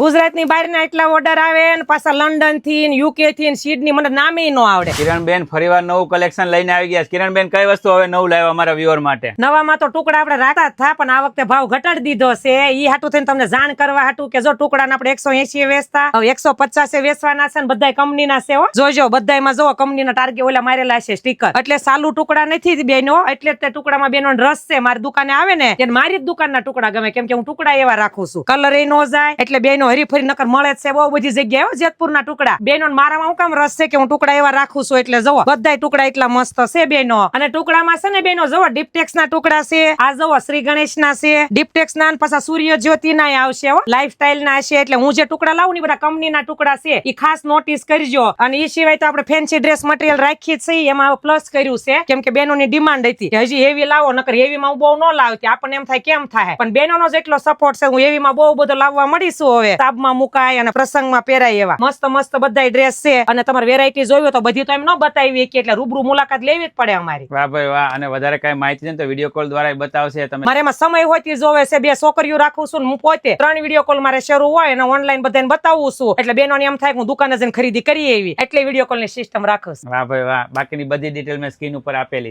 ગુજરાતની બહારના એટલા ઓર્ડર આવે ને પાછા લંડનથી યુકે થી સિડની મને નામે નો આવડે. કિરણબેન ફરીવાર નવું કલેક્શન લઈને આવી ગયા છે. કિરણબેન કઈ વસ્તુ હવે નવું લાવ્યો અમારા વ્યુઅર માટે? નવામાં તો ટુકડા આપણે રાખતા જ થા પણ આ વખતે ભાવ ઘટાડી દીધો છે. ઈ હાટું થઈને તમને જાણ કરવા હાટું કે જો ટુકડા આપણે એકસો એસી વેચતા હવે એકસો પચાસ વેચવાના છે ને બધા કંપનીના છે હો. જોજો બધામાં જો કંપનીના ટાર્ગેટ ઓલા મારેલા છે સ્ટીકર એટલે સાલું ટુકડા નથી બેનો એટલે તે ટુકડામાં બેનો રસ છે. મારી દુકાને આવે ને મારી જ દુકાનના ટુકડા ગમે કેમ કે હું ટુકડા એવા રાખું છું. કલર એ નો જાય એટલે બેનો હરીફરી નકર મળે છે. બહુ બધી જગ્યાએ જેતપુરના ટુકડા. બેનો મારામાં હું કામ રસ છે કે હું ટુકડા એવા રાખું છું? એટલે જવો બધા ટુકડા એટલા મસ્ત છે બેનો. અને ટુકડામાં છે ને બેનો જવો ડિપટેક્સ ના ટુકડા છે. આ જવો શ્રી ગણેશ ના છે. ડિપટેક્સ ના ને પાછા સૂર્ય જ્યોતિ ના આવશે લાઈફ સ્ટાઈલ ના છે, એટલે હું જે ટુકડા લાવું ને બધા કંપની ના ટુકડા છે એ ખાસ નોટિસ કરજો. અને એ સિવાય તો આપણે ફેન્સી ડ્રેસ મટીરિયલ રાખીએ છીએ એમાં પ્લસ કર્યું છે. કેમ કે બેનોની ડિમાન્ડ હતી હજી હેવી લાવો, નકર હેવી માં બહુ ન લાવતી આપણને એમ થાય, કેમ થાય? પણ બેનોનો જેટલો સપોર્ટ છે, હું હેવી માં બહુ બધો લાવવા મળીશું હવે. તાબમાં મુકાય અને પ્રસંગમાં પહેરાય એવા. મસ્ત મસ્ત બધા ડ્રેસ છે અને તમારે વેરાયટી જોયું તો બધી તો એમ ન બતાવી કે એટલે રૂબરૂ મુલાકાત લેવી જ પડે અમારી. વાહ ભાઈ વાહ અને વધારે કઈ માહિતી તો વીડિયો કોલ દ્વારા બતાવશે તમે. મારે એમાં સમય હોય તે જોવે છે બે છોકરીઓ રાખું છું હું પોતે. ત્રણ વીડિયો કોલ મારે શરૂ હોય અને ઓનલાઈન બધાને બતાવું છું. એટલે બેનો એમ થાય કે હું દુકાને જઈને ખરીદી કરી એવી. એટલે વીડિયો કોલની સિસ્ટમ રાખું છું. વાહ ભાઈ વાહ બાકીની બધી ડિટેલ મેં સ્ક્રીન ઉપર આપેલી.